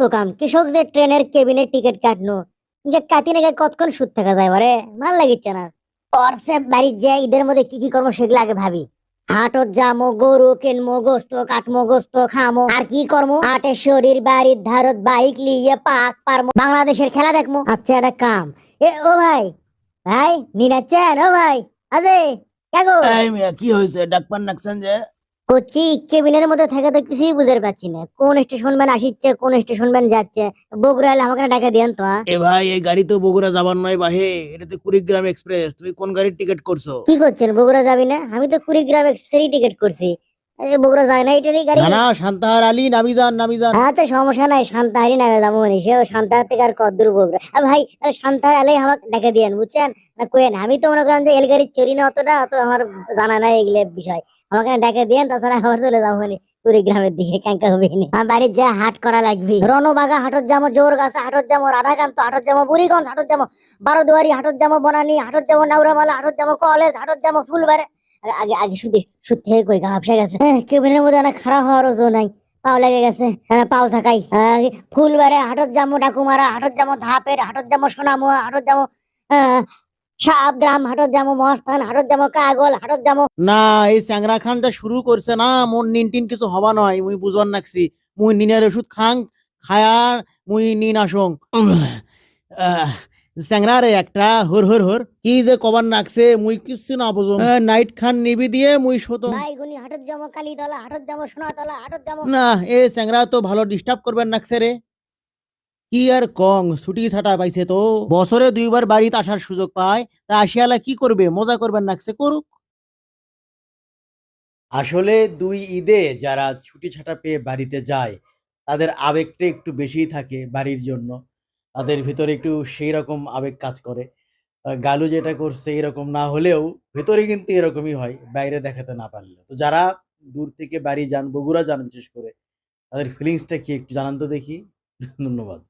সোকাম কৃষক যে ট্রেনের কেবিনের টিকিট কাটনো, যে কাতি নাকি কতক্ষণ সুদ থাকা যায় বারে লাগিচ্ছে না। অর্সে যে ঈদের মধ্যে কি কি করব সেগুলো আগে ভাবি। হাটত যামো, গরু গোস্ত কাটমো, গোস্ত খামো। আর কি করব হাটের শরীর বাড়ির ধারত বাইক লিয়ে পাক পারমো। বাংলাদেশের খেলা দেখমো। আচ্ছা একটা কাম। এ, ও ভাই। ভাই নিনাচ্ছেন ও ভাই। আজে, কি হয়েছে? ডাকপান নাকছেন যে? কোচি কেবিনের মধ্যে থাকে তো কিছুই বুঝতে পারছি না। কোন স্টেশন ম্যান আসিচ্ছে কোন স্টেশন ম্যান যাচ্ছে? বগুড়া এলে আমাকে ডাকা দিয়েন তো? এ ভাই এই গাড়ি তো বগুড়া যাবার নয় বাহে এটা তো কুড়িগ্রাম এক্সপ্রেস। তুমি কোন গাড়ির টিকিট করছ? কি করছেন বগুড়া যাবি না? আমি তো কুড়িগ্রাম এক্সপ্রেসেরই টিকিট করছি। বগুড়া যায় না এটারই গাড়ি? না না শান্তাহার আলী নামি যান নামি যান হ্যাঁ তো সমস্যা নাই নামে যাব মানে শান্তাহার থেকে আর কদ্দূর বগুড়া? আর ভাই শান্তাহার আমাকে ডাকা দিয়েন বুঝছেন? না কোয়েন আমি তো মনে করেন যে এল গাড়ি চুরি না অতটা অত আমার জানা নাই এগুলো বিষয়। আমাকে ডাকা দিয়েন তাছাড়া আবার চলে যাব মানে কুড়িগ্রামের দিকে ক্যাঙ্কা হবে আমার বাড়ির যা হাট করা লাগবে। রণবাগা হাটত যাব জোর গাছা হাটত যাব রাধাকান্ত হাটত যাব বুড়িগঞ্জ হাটত যাব বারোদুয়ারি হাটত যাব বনানি হাটত যাব নাউরামালা হাটত যাব কলেজ হাটত যাব ফুলবাড়ি। আগে আগে শুধু সুদ থেকে কই হাফসা গেছে। হ্যাঁ, কেবিনের মধ্যে অনেক খারাপ হওয়ার জো নাই পাও লেগে গেছে। হ্যাঁ পাও থাকাই ফুলবাড়ে হাটত যাব ডাকুমারা হাটত যাব ধাপের হাটত যাব সোনামুয়া হাটত যাব সাবগ্রাম হাটত যাব মহাস্থান হাটত যাব কাগল হাটত যাব না এই চ্যাংরা খান যা শুরু করছে না মোর নিন টিন কিছু হবা নয় মুই বুঝবার নাকছি। মুই নিনের ওষুধ খাং খায়ার মুই নিন আসং। চ্যাংরা রে একটা হর হর হর। কি যে কবার নাকছে মুই কিচ্ছু না বুঝম। নাইট খান নিবি দিয়ে মুই শোতম। বাইগুনি হাটত যাব কালীতলা হাটত যাব সোনাতলা হাটত যাব। না এ চ্যাংরা তো ভালো ডিস্টার্ব করবেন নাকছে রে। কি আর কং ছুটি ছাটা পাইছে তো। বছরে দুইবার বাড়িতে আসার সুযোগ পায় তা আসিয়ালা কি করবে? মজা করবেন নাকছে করুক। আসলে দুই ঈদে যারা ছুটি ছাটা পেয়ে বাড়িতে যায় তাদের আবেগটা একটু বেশিই থাকে বাড়ির জন্য। তাদের ভিতরে একটু সেই রকম আবেগ কাজ করে। গালু যেটা করছে এরকম না হলেও ভেতরে কিন্তু এরকমই হয়, বাইরে দেখাতে না পারলে তো যারা দূর থেকে বাড়ি যান, বগুড়া যান বিশেষ করে, তাদের ফিলিংসটা কি একটু জানান তো দেখি। ধন্যবাদ।